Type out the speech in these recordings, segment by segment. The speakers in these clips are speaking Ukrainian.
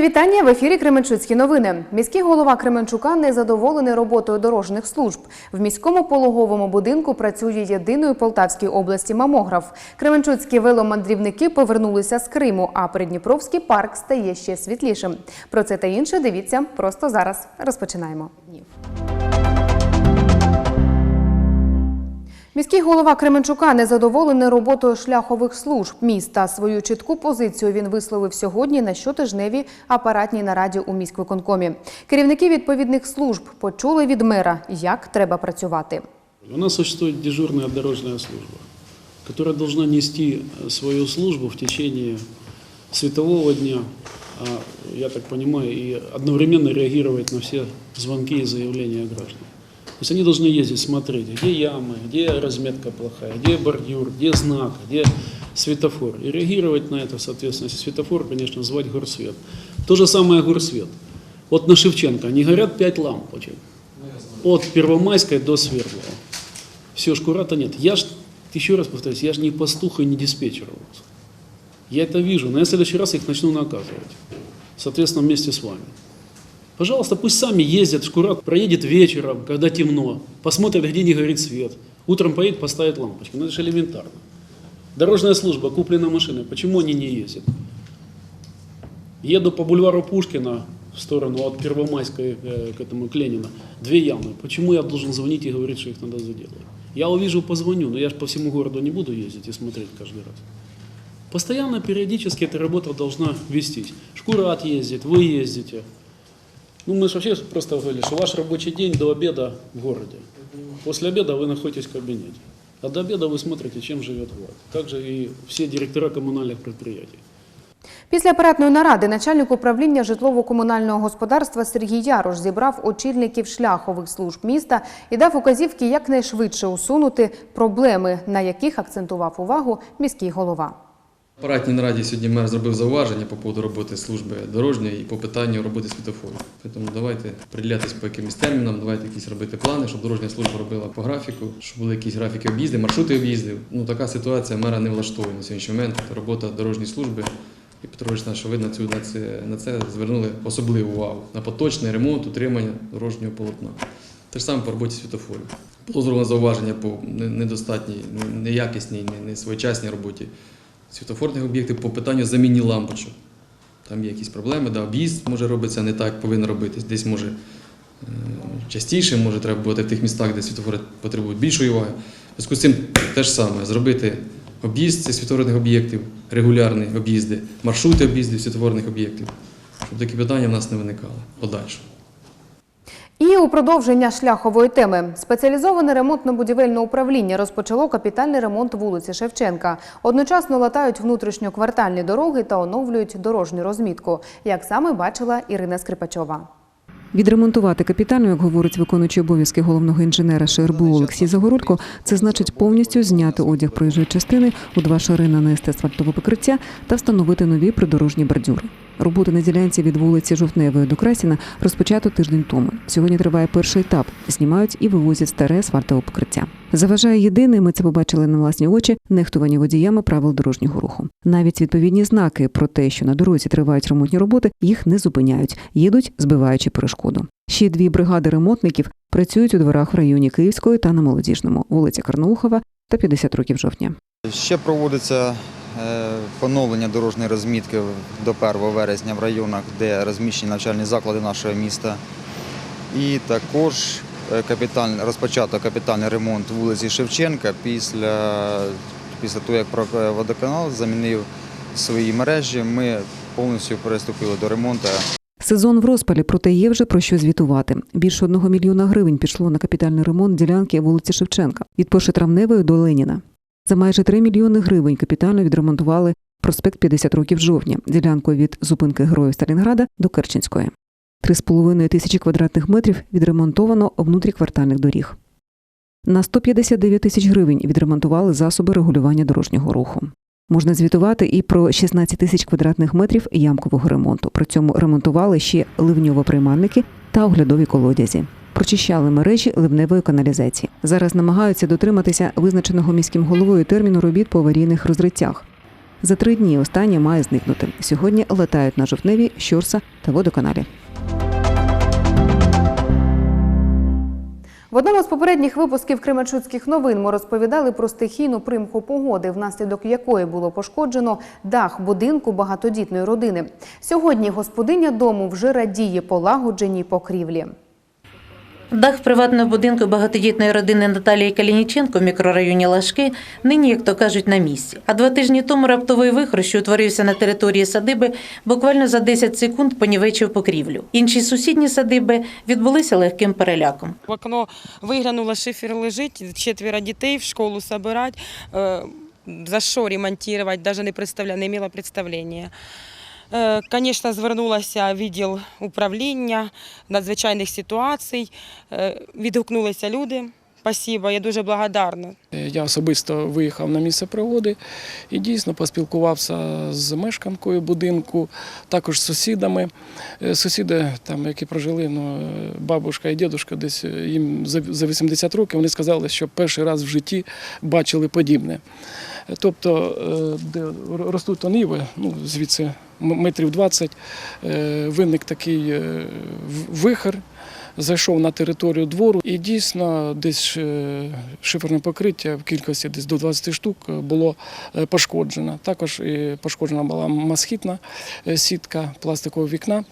Вітання в ефірі Кременчуцькі новини. Міський голова Кременчука незадоволений роботою дорожніх служб. В міському пологовому будинку працює єдиної Полтавській області мамограф. Кременчуцькі веломандрівники повернулися з Криму, а Придніпровський парк стає ще світлішим. Про це та інше дивіться просто зараз. Розпочинаємо. Міський голова Кременчука незадоволений роботою шляхових служб міста. Свою чітку позицію він висловив сьогодні на щотижневій апаратній нараді у міськвиконкомі. Керівники відповідних служб почули від мера, як треба працювати. У нас существует дежурная дорожная служба, которая должна нести э, свою службу в течение светового дня, я так понимаю, и одновременно реагировать на все звонки и заявления граждан. То есть они должны ездить, смотреть, где ямы, где разметка плохая, где бордюр, где знак, где светофор. И реагировать на это, соответственно, если светофор, конечно, звать горсвет. То же самое горсвет. Вот на Шевченко не горят пять лампочек. От Первомайской до Свердлова. Все, шкурата нет. Я ж, еще раз повторюсь, я же не пастух и не диспетчер. Я это вижу, но я в следующий раз их начну наказывать. Соответственно, вместе с вами. Пожалуйста, пусть сами ездят, Шкурат проедет вечером, когда темно, посмотрит, где не горит свет. Утром поедет, поставит лампочки. Ну это же элементарно. Дорожная служба, куплена машина, почему они не ездят? Еду по бульвару Пушкина в сторону от Первомайской э, к этому к Ленина. Две ямы. Почему я должен звонить и говорить, что их надо заделать? Я увижу, позвоню, но я же по всему городу не буду ездить и смотреть каждый раз. Постоянно, периодически эта работа должна вестись. Шкурат ездит, вы ездите. Ну, мы же вообще просто говорили, что ваш рабочий день до обеда в городе. После обеда вы находитесь в кабинете. А до обеда вы смотрите, чем живет город. Так же и все директора коммунальных предприятий. Після апаратної наради начальник управління житлово-комунального господарства Сергій Ярош зібрав очільників шляхових служб міста і дав указівки якнайшвидше усунути проблеми, на яких акцентував увагу міський голова. В апаратній нараді сьогодні мер зробив зауваження по поводу роботи служби дорожньої і по питанню роботи світофору. Тому давайте приділятись по якимось термінам, давайте якісь робити плани, щоб дорожня служба робила по графіку, щоб були якісь графіки об'їздів, маршрути об'їздів. Ну така ситуація мера не влаштовує на сьогоднішній момент. Робота дорожньої служби. І Петрович, що ви на цю на це, на це звернули особливу увагу на поточний ремонт, утримання дорожнього полотна. Те ж саме по роботі світофорів. Було зроблено зауваження по недостатній, неякісній, не- несвоєчасній роботі світофорних об'єктів по питанню заміні лампочок. Там є якісь проблеми, да, об'їзд може робитися не так, як повинен робитись. Десь може е, частіше, може треба бути в тих містах, де світофори потребують більшої уваги. Зв'язку з цим те ж саме зробити об'їзд цих світофорних об'єктів, регулярні об'їзди, маршрути об'їздів світофорних об'єктів, щоб такі питання в нас не виникали подальше. І у продовження шляхової теми спеціалізоване ремонтно-будівельне управління розпочало капітальний ремонт вулиці Шевченка. Одночасно латають внутрішньоквартальні дороги та оновлюють дорожню розмітку, як саме бачила Ірина Скрипачова. Відремонтувати капітально, як говорить виконуючий обов'язки головного інженера ШРБУ Олексій Загородко, це значить повністю зняти одяг проїжджої частини, у два шари нанести асфальтове покриття та встановити нові придорожні бордюри. Роботи на ділянці від вулиці Жовтневої до Красіна розпочато тиждень тому. Сьогодні триває перший етап. Знімають і вивозять старе асфальтове покриття. Заважає єдине, ми це побачили на власні очі, нехтування водіями правил дорожнього руху. Навіть відповідні знаки про те, що на дорозі тривають ремонтні роботи, їх не зупиняють, їдуть, збиваючи перешкоду. Ще дві бригади ремонтників працюють у дворах в районі Київської та на молодіжному, вулиця Карнаухова та 50 років жовтня. Ще проводиться е, поновлення дорожньої розмітки до 1 вересня в районах, де розміщені навчальні заклади нашого міста. І також капіталь- розпочато капітальний ремонт вулиці Шевченка після, після того, як про- водоканал замінив свої мережі. Ми повністю переступили до ремонту. Сезон в розпалі, проте є вже про що звітувати. Більше одного мільйона гривень пішло на капітальний ремонт ділянки вулиці Шевченка від Пошетравневої до Леніна. За майже 3 мільйони гривень капітально відремонтували проспект 50 років жовтня, ділянку від зупинки героїв Сталінграда до Керченської. 3,5 тисячі квадратних метрів відремонтовано внутріквартальних доріг. На 159 тисяч гривень відремонтували засоби регулювання дорожнього руху. Можна звітувати і про 16 тисяч квадратних метрів ямкового ремонту. При цьому ремонтували ще ливньово-приймальники та оглядові колодязі. Прочищали мережі ливневої каналізації. Зараз намагаються дотриматися визначеного міським головою терміну робіт по аварійних розриттях. За три дні останнє має зникнути. Сьогодні летають на жовтневі, щорса та водоканалі. В одному з попередніх випусків Кременчуцьких новин ми розповідали про стихійну примху погоди, внаслідок якої було пошкоджено дах будинку багатодітної родини. Сьогодні господиня дому вже радіє полагодженій покрівлі. Дах приватного будинку багатодітної родини Наталії Калініченко в мікрорайоні Лашки нині, як то кажуть, на місці. А два тижні тому раптовий вихор, що утворився на території садиби, буквально за 10 секунд понівечив покрівлю. Інші сусідні садиби відбулися легким переляком. В окно виглянуло, шифер лежить, четверо дітей в школу собирать, е, за що ремонтувати, навіть не представля, не мала представлення. Е, Звісно, звернулася відділ управління надзвичайних ситуацій, е, відгукнулися люди. Спасибо, я дуже благодарна. Я особисто виїхав на місце пригоди і дійсно поспілкувався з мешканкою будинку, також з сусідами. Е, Сусіди, там, які прожили, ну, е, бабушка і дідусь, десь е, їм за 80 років, вони сказали, що перший раз в житті бачили подібне. Тобто, е, де ростуть оніви, ну, звідси метрів 20, е, виник такий е, вихор зайшов на територію двору і дійсно десь шиферне покриття в кількості десь до 20 штук було пошкоджено. Також і пошкоджена була масхітна сітка пластикового вікна,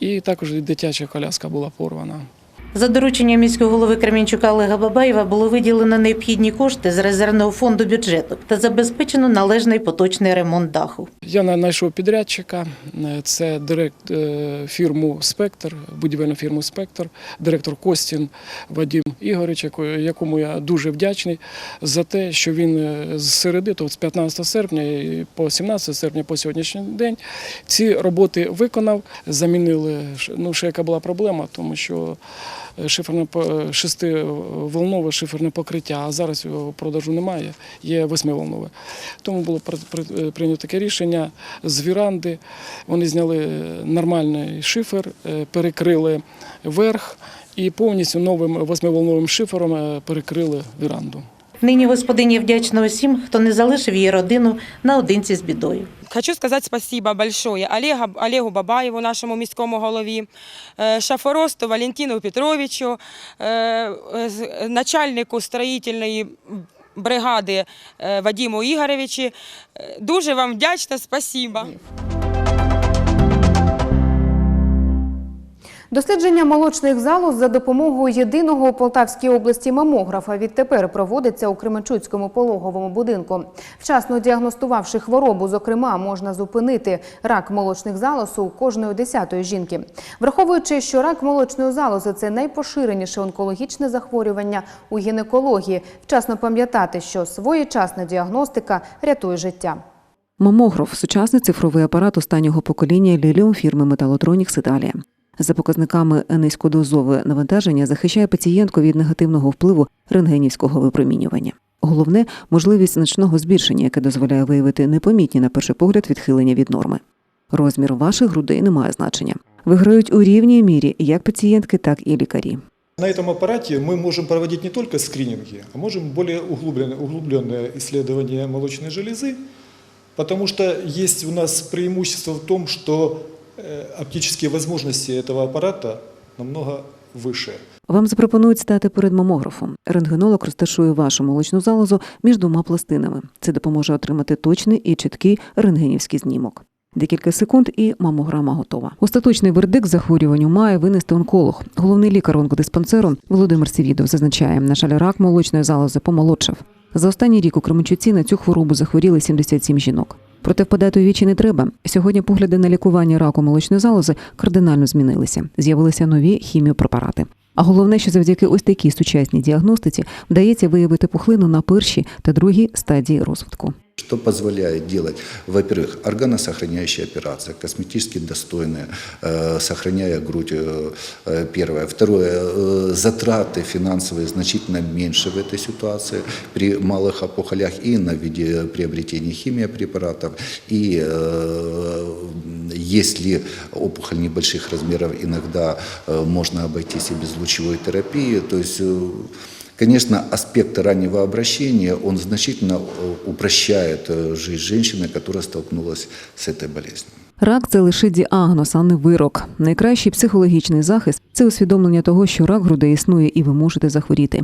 і також дитяча коляска була порвана. За дорученням міського голови Кремінчука Олега Бабаєва було виділено необхідні кошти з резервного фонду бюджету та забезпечено належний поточний ремонт даху. Я на- знайшов підрядчика, це директ е, фірму Спектр, будівельну фірму Спектр, директор Костін Вадим Ігорич, якому я дуже вдячний за те, що він е, з середи, тобто з 15 серпня по 17 серпня по сьогоднішній день ці роботи виконав, замінили ну, ще яка була проблема, тому що шиферне шестиволнове шиферне покриття, а зараз його продажу немає, є восьмиволнове. Тому було при- при- прийнято таке рішення з віранди. Вони зняли нормальний шифер, е, перекрили верх і повністю новим восьмиволновим шифером е, перекрили віранду. Нині господиня вдячна усім, хто не залишив її родину наодинці з бідою. Хочу сказати спасибо большое Олегу, Олегу Бабаєву, нашому міському голові, е, Шафоросту Валентину Петровичу, е, начальнику строїтельної бригади е, Вадиму Ігоровичу. Дуже вам вдячна, спасибо. Дослідження молочних залоз за допомогою єдиного у Полтавській області мамографа відтепер проводиться у Кременчуцькому пологовому будинку. Вчасно діагностувавши хворобу, зокрема, можна зупинити рак молочних залоз у кожної десятої жінки. Враховуючи, що рак молочної залози це найпоширеніше онкологічне захворювання у гінекології, вчасно пам'ятати, що своєчасна діагностика рятує життя. Мамограф сучасний цифровий апарат останнього покоління Ліліум фірми Металотронікс Італія. За показниками низькодозове навантаження захищає пацієнтку від негативного впливу рентгенівського випромінювання. Головне можливість значного збільшення, яке дозволяє виявити непомітні на перший погляд відхилення від норми. Розмір ваших грудей не має значення. Виграють у рівній мірі як пацієнтки, так і лікарі. На этом аппарате мы можем проводить не только скрининги, а можем более углубленное, углубленное исследование молочной железы, потому что есть у нас преимущество в том, что э, оптические возможности этого аппарата намного выше. Вам запропонують стати перед мамографом. Рентгенолог розташує вашу молочну залозу між двома пластинами. Це допоможе отримати точний і чіткий рентгенівський знімок. Декілька секунд і мамограма готова. Остаточний вердикт захворюванню має винести онколог. Головний лікар онкодиспансеру Володимир Сівідов зазначає, на жаль, рак молочної залози помолодшав. За останній рік у Кременчуці на цю хворобу захворіли 77 жінок. Проте впадати у вічі не треба. Сьогодні погляди на лікування раку молочної залози кардинально змінилися. З'явилися нові хіміопрепарати. А головне, що завдяки ось такій сучасній діагностиці вдається виявити пухлину на першій та другій стадії розвитку. Что позволяет делать, во-первых, органосохраняющие операции, косметически достойные, э, сохраняя грудь, э, э, первое. Второе, э, затраты финансовые значительно меньше в этой ситуации при малых опухолях и на виде приобретения химиопрепаратов. И если опухоль небольших размеров, иногда можно обойтись и без лучевой терапии. То есть Конечно, аспект раннего обращения, он значительно э, упрощает э, жизнь женщины, которая столкнулась с этой болезнью. Рак це лише діагноз, а не вирок. Найкращий психологічний захист це усвідомлення того, що рак грудей існує, і ви можете захворіти.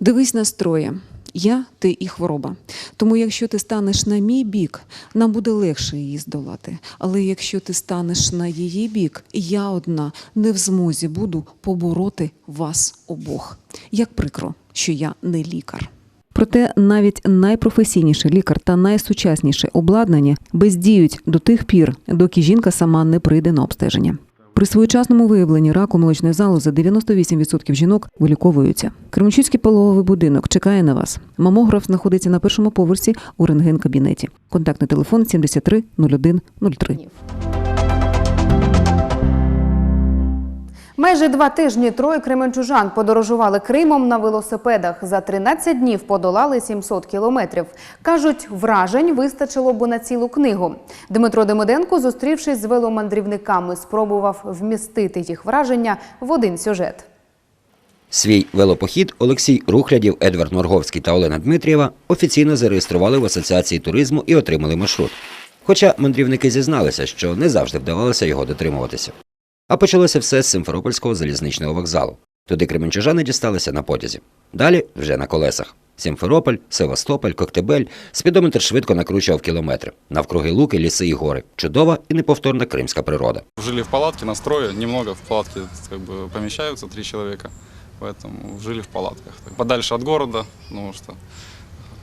Дивись настрої. Я ти і хвороба. Тому, якщо ти станеш на мій бік, нам буде легше її здолати. Але якщо ти станеш на її бік, я одна не в змозі буду побороти вас обох. Як прикро, що я не лікар. Проте навіть найпрофесійніший лікар та найсучасніше обладнання бездіють до тих пір, доки жінка сама не прийде на обстеження. При своєчасному виявленні раку молочної залози 98% жінок виліковуються. Кременчуцький пологовий будинок чекає на вас. Мамограф знаходиться на першому поверсі у рентген-кабінеті. Контактний телефон 73 01 03. Майже два тижні троє кременчужан подорожували Кримом на велосипедах. За 13 днів подолали 700 кілометрів. Кажуть, вражень вистачило б на цілу книгу. Дмитро Демиденко, зустрівшись з веломандрівниками, спробував вмістити їх враження в один сюжет. Свій велопохід Олексій Рухлядів, Едвард Морговський та Олена Дмитрієва офіційно зареєстрували в Асоціації туризму і отримали маршрут. Хоча мандрівники зізналися, що не завжди вдавалося його дотримуватися. А почалося все з Симферопольського залізничного вокзалу. Туди кременчужани дісталися на потязі. Далі вже на колесах. Сімферополь, Севастополь, Коктебель. Спідометр швидко накручував кілометри. Навкруги луки, ліси і гори. Чудова і неповторна кримська природа. Жили в палатке, на строе, немного в палатке как бы помещаются, три человека, поэтому жили в палатках. Так, Подальше от города, потому что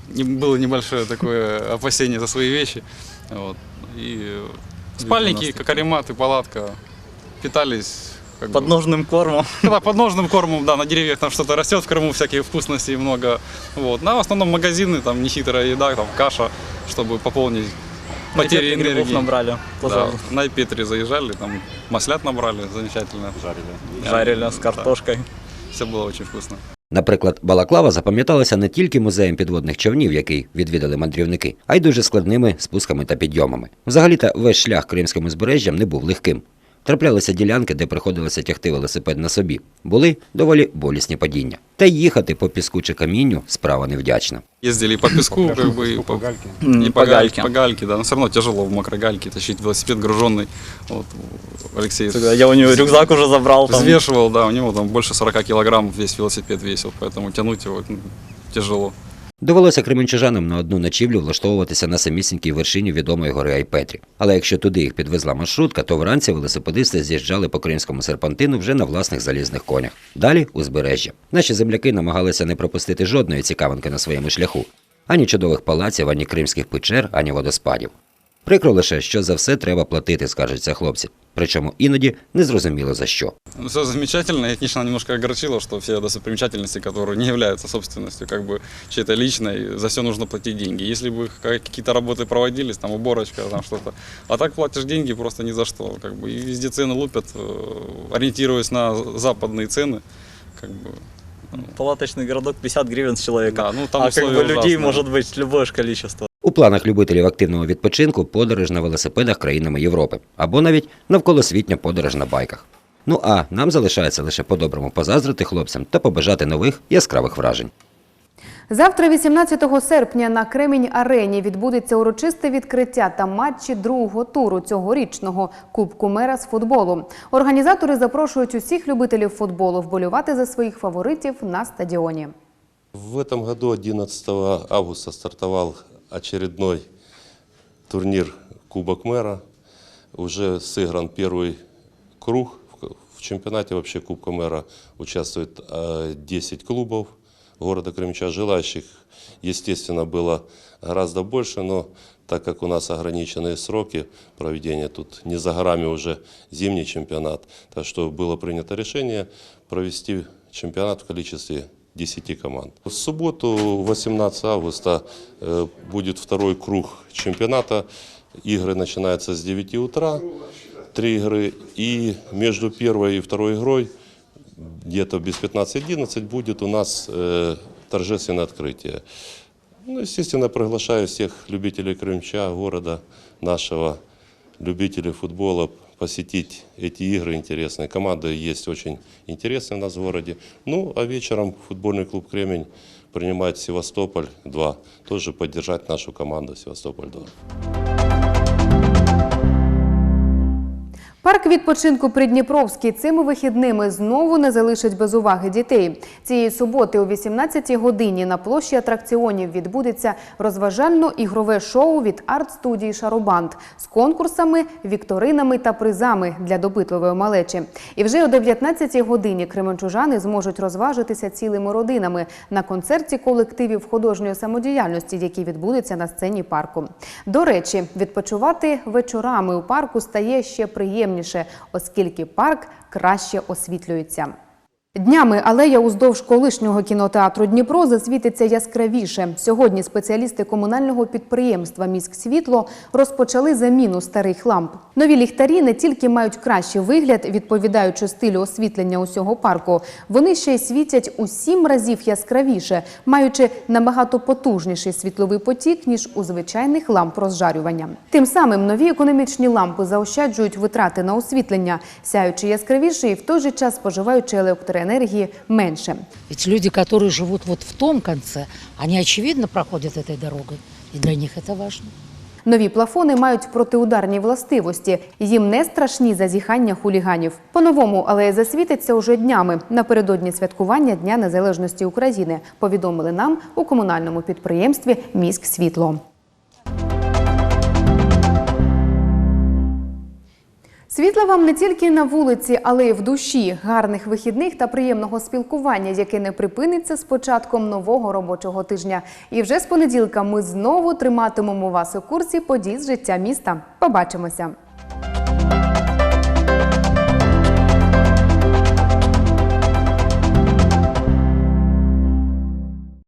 не, было небольшое такое опасение за свои вещи. Вот. И э, спальники, карематы, палатка, питались как бы, Подножным кормом. да, подножным кормом, да, на деревьях там что-то растет, в Крыму всякие вкусности много. Вот. Но в основном магазины, там нехитрая еда, там каша, чтобы пополнить потери Рецепты грибов энергии. набрали. Да, Пожалуйста. на Петре заезжали, там маслят набрали, замечательно. Жарили. Жарили с картошкой. Все было очень вкусно. Наприклад, Балаклава запам'яталася не тільки музеєм підводних човнів, який відвідали мандрівники, а й дуже складними спусками та підйомами. Взагалі-то весь шлях кримським узбережжям не був легким. Траплялися ділянки, де приходилося тягти велосипед на собі. Були доволі болісні падіння. Та й їхати по піску чи камінню справа невдячна. Ездили и по песку, как бы, и по, М, и по гальке. По гальке, да. Но все равно тяжело в мокрой гальке тащить велосипед груженный. Вот, Алексей Я у него рюкзак уже забрал. Там. взвешивал, да, у него там больше 40 килограмм весь велосипед весил, поэтому тянуть его ну, тяжело. Довелося кременчужанам на одну ночівлю влаштовуватися на самісінькій вершині відомої гори Айпетрі. Але якщо туди їх підвезла маршрутка, то вранці велосипедисти з'їжджали по кримському серпантину вже на власних залізних конях. Далі узбережжя. Наші земляки намагалися не пропустити жодної цікавинки на своєму шляху: ані чудових палаців, ані кримських печер, ані водоспадів. Прикро лише, що за все треба платити, скажуться хлопці. Причому іноді незрозуміло за що. Все замечательно. И, конечно, немножко огорчило, что все достопримечательности, которые не являются собственностью как бы чьей-то личной, за все нужно платить деньги. Если бы ка- какие-то работы проводились, там уборочка, там что-то, а так платишь деньги просто ни за что. Как бы, и везде цены лупят, э, ориентируясь на западные цены. Как бы, Палаточный городок 50 гривен с человека. да, ну там а как условия бы людей ужасные. может быть любое ж количество. У планах любителів активного відпочинку подорож на велосипедах країнами Європи або навіть навколосвітня подорож на байках. Ну а нам залишається лише по-доброму позаздрити хлопцям та побажати нових яскравих вражень. Завтра, 18 серпня, на Кремінь Арені відбудеться урочисте відкриття та матчі другого туру цьогорічного Кубку мера з футболу. Організатори запрошують усіх любителів футболу вболювати за своїх фаворитів на стадіоні. В этом году 11 августа стартовал очередной турнир Кубок мэра. Уже сыгран первый круг. В- чемпионате вообще Кубка мэра участвует э, 10 клубов города Крымча. Желающих, естественно, было гораздо больше, но так как у нас ограниченные сроки проведения, тут не за горами уже зимний чемпионат, так что было принято решение провести чемпионат в количестве 10 команд. В субботу, 18 августа, э, будет второй круг чемпионата. Игры начинаются с 9 утра, три игры. И между первой и второй игрой, где-то без 15-11, будет у нас э, торжественное открытие. Ну, естественно, приглашаю всех любителей Крымча, города нашего, любителей футбола посетить эти игры интересные. Команды есть очень интересные у нас в городе. Ну, а вечером футбольный клуб «Кремень» принимает Севастополь-2. Тоже поддержать нашу команду Севастополь-2. Парк відпочинку Придніпровський цими вихідними знову не залишить без уваги дітей. Цієї суботи о 18-й годині на площі атракціонів відбудеться розважально-ігрове шоу від арт-студії Шарубанд з конкурсами, вікторинами та призами для допитливої малечі. І вже о 19-й годині кременчужани зможуть розважитися цілими родинами на концерті колективів художньої самодіяльності, який відбудеться на сцені парку. До речі, відпочивати вечорами у парку стає ще приємніше, оскільки парк краще освітлюється. Днями алея уздовж колишнього кінотеатру Дніпро засвітиться яскравіше. Сьогодні спеціалісти комунального підприємства «Міськсвітло» розпочали заміну старих ламп. Нові ліхтарі не тільки мають кращий вигляд, відповідаючи стилю освітлення усього парку, вони ще й світять у сім разів яскравіше, маючи набагато потужніший світловий потік, ніж у звичайних ламп розжарювання. Тим самим нові економічні лампи заощаджують витрати на освітлення, сяючи яскравіше і в той же час споживаючи електроенергії менше. Ведь люди, которые живут вот в том конце, они очевидно проходят этой дорогой. И для них это важно. Нові плафони мають протиударні властивості. Їм не страшні зазіхання хуліганів. По-новому алея засвітиться уже днями напередодні святкування Дня Незалежності України. Повідомили нам у комунальному підприємстві «Міськсвітло». Світла вам не тільки на вулиці, але й в душі, гарних вихідних та приємного спілкування, яке не припиниться з початком нового робочого тижня. І вже з понеділка ми знову триматимемо вас у курсі подій з життя міста. Побачимося!